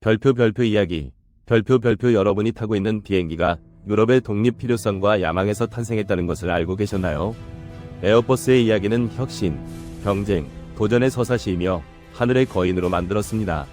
별표 별표 이야기. 별표 별표 여러분이 타고 있는 비행기가 유럽의 독립 필요성과 야망에서 탄생했다는 것을 알고 계셨나요? 에어버스의 이야기는 혁신, 경쟁, 도전의 서사시이며 하늘의 거인으로 만들었습니다.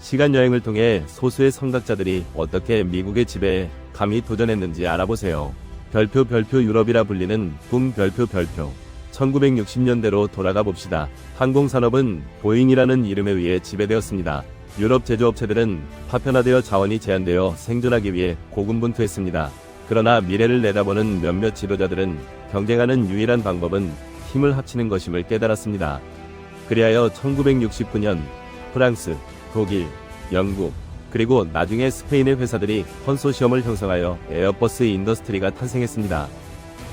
시간 여행을 통해 소수의 선각자들이 어떻게 미국의 지배에 감히 도전했는지 알아보세요. 별표 별표 유럽이라 불리는 꿈 별표 별표. 1960년대로 돌아가 봅시다. 항공산업은 보잉이라는 이름에 의해 지배되었습니다. 유럽 제조업체들은 파편화되어 자원이 제한되어 생존하기 위해 고군분투했습니다. 그러나 미래를 내다보는 몇몇 지도자들은 경쟁하는 유일한 방법은 힘을 합치는 것임을 깨달았습니다. 그리하여 1969년 프랑스, 독일, 영국, 그리고 나중에 스페인의 회사들이 컨소시엄을 형성하여 에어버스 인더스트리가 탄생했습니다.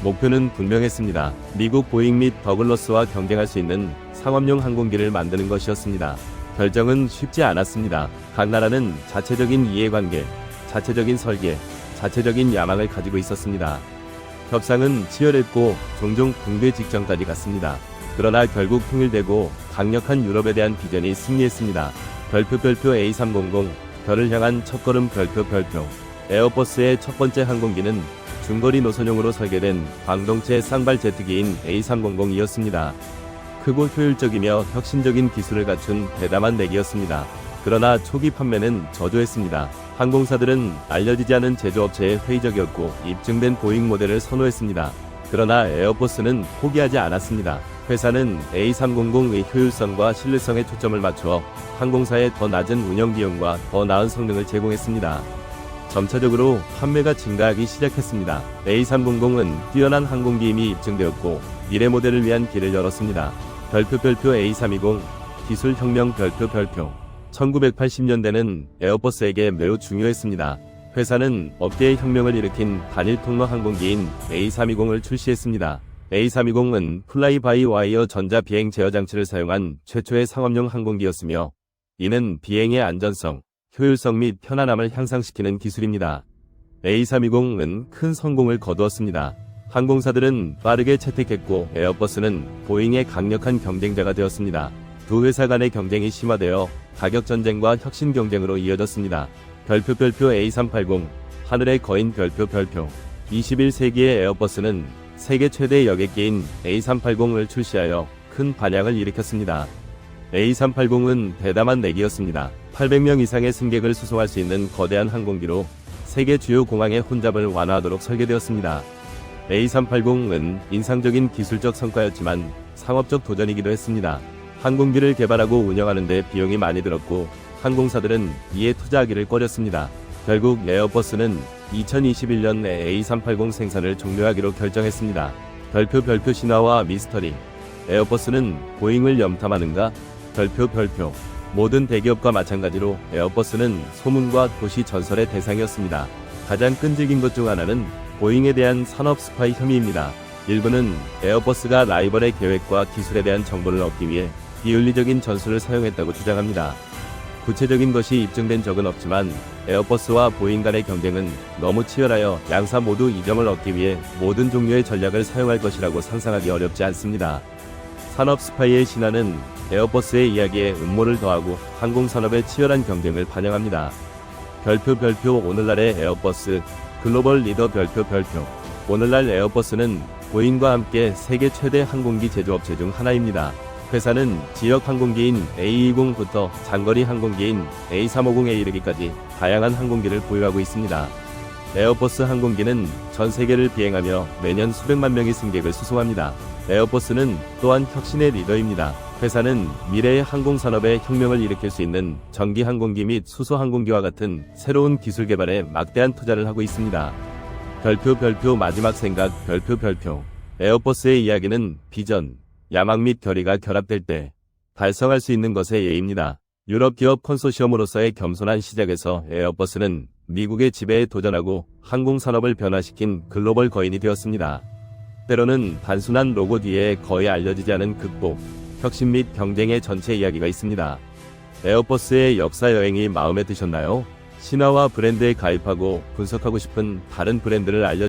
목표는 분명했습니다. 미국 보잉 및 더글러스와 경쟁할 수 있는 상업용 항공기를 만드는 것이었습니다. 결정은 쉽지 않았습니다. 각 나라는 자체적인 이해관계, 자체적인 설계, 자체적인 야망을 가지고 있었습니다. 협상은 치열했고 종종 붕괴 직전까지 갔습니다. 그러나 결국 통일되고 강력한 유럽에 대한 비전이 승리했습니다. 별표 별표 A300 별을 향한 첫걸음 별표 별표 에어버스의 첫 번째 항공기는 중거리 노선용으로 설계된 광동체 쌍발 제트기인 A300이었습니다. 크고 효율적이며 혁신적인 기술을 갖춘 대담한 내기였습니다. 그러나 초기 판매는 저조했습니다. 항공사들은 알려지지 않은 제조업체에 회의적이었고 입증된 보잉 모델을 선호했습니다. 그러나 에어버스는 포기하지 않았습니다. 회사는 A300의 효율성과 신뢰성에 초점을 맞추어 항공사에 더 낮은 운영 비용과 더 나은 성능을 제공했습니다. 점차적으로 판매가 증가하기 시작했습니다. A300은 뛰어난 항공기임이 입증되었고 미래 모델을 위한 길을 열었습니다. 별표 별표 A320 기술 혁명 별표 별표 1980년대는 에어버스에게 매우 중요했습니다. 회사는 업계의 혁명을 일으킨 단일 통로 항공기인 A320을 출시했습니다. A320은 플라이 바이 와이어 전자 비행 제어 장치를 사용한 최초의 상업용 항공기였으며 이는 비행의 안전성, 효율성 및 편안함을 향상시키는 기술입니다. A320은 큰 성공을 거두었습니다. 항공사들은 빠르게 채택했고 에어버스는 보잉의 강력한 경쟁자가 되었습니다. 두 회사 간의 경쟁이 심화되어 가격 전쟁과 혁신 경쟁으로 이어졌습니다. 별표 별표 A380 하늘의 거인 별표 별표 21세기의 에어버스는 세계 최대 여객기인 A380을 출시하여 큰 반향을 일으켰습니다. A380은 대담한 내기였습니다. 800명 이상의 승객을 수송할 수 있는 거대한 항공기로 세계 주요 공항의 혼잡을 완화하도록 설계되었습니다. A380은 인상적인 기술적 성과였지만 상업적 도전이기도 했습니다. 항공기를 개발하고 운영하는데 비용이 많이 들었고 항공사들은 이에 투자하기를 꺼렸습니다. 결국 에어버스는 2021년 내 A380 생산을 종료하기로 결정했습니다. 별표 별표 신화와 미스터리 에어버스는 보잉을 염탐하는가? 별표 별표 모든 대기업과 마찬가지로 에어버스는 소문과 도시 전설의 대상이었습니다. 가장 끈질긴 것 중 하나는 보잉에 대한 산업 스파이 혐의입니다. 일부는 에어버스가 라이벌의 계획과 기술에 대한 정보를 얻기 위해 비윤리적인 전술을 사용했다고 주장합니다. 구체적인 것이 입증된 적은 없지만 에어버스와 보잉 간의 경쟁은 너무 치열하여 양사 모두 이점을 얻기 위해 모든 종류의 전략을 사용할 것이라고 상상하기 어렵지 않습니다. 산업 스파이의 신화는 에어버스의 이야기에 음모를 더하고 항공산업의 치열한 경쟁을 반영합니다. 별표 별표 오늘날의 에어버스 글로벌 리더 별표 별표 오늘날 에어버스는 보잉과 함께 세계 최대 항공기 제조업체 중 하나입니다. 회사는 지역 항공기인 A20부터 장거리 항공기인 A350에 이르기까지 다양한 항공기를 보유하고 있습니다. 에어버스 항공기는 전 세계를 비행하며 매년 수백만 명의 승객을 수송합니다. 에어버스는 또한 혁신의 리더입니다. 회사는 미래의 항공산업에 혁명을 일으킬 수 있는 전기 항공기 및 수소 항공기와 같은 새로운 기술 개발에 막대한 투자를 하고 있습니다. 별표 별표 마지막 생각 별표 별표 에어버스의 이야기는 비전, 야망 및 결의가 결합될 때 달성할 수 있는 것의 예입니다. 유럽 기업 컨소시엄으로서의 겸손한 시작에서 에어버스는 미국의 지배에 도전하고 항공산업을 변화시킨 글로벌 거인이 되었습니다. 때로는 단순한 로고 뒤에 거의 알려지지 않은 극복, 혁신 및 경쟁의 전체 이야기가 있습니다. 에어버스의 역사 여행이 마음에 드셨나요? 신화와 브랜드에 가입하고 분석하고 싶은 다른 브랜드를 알려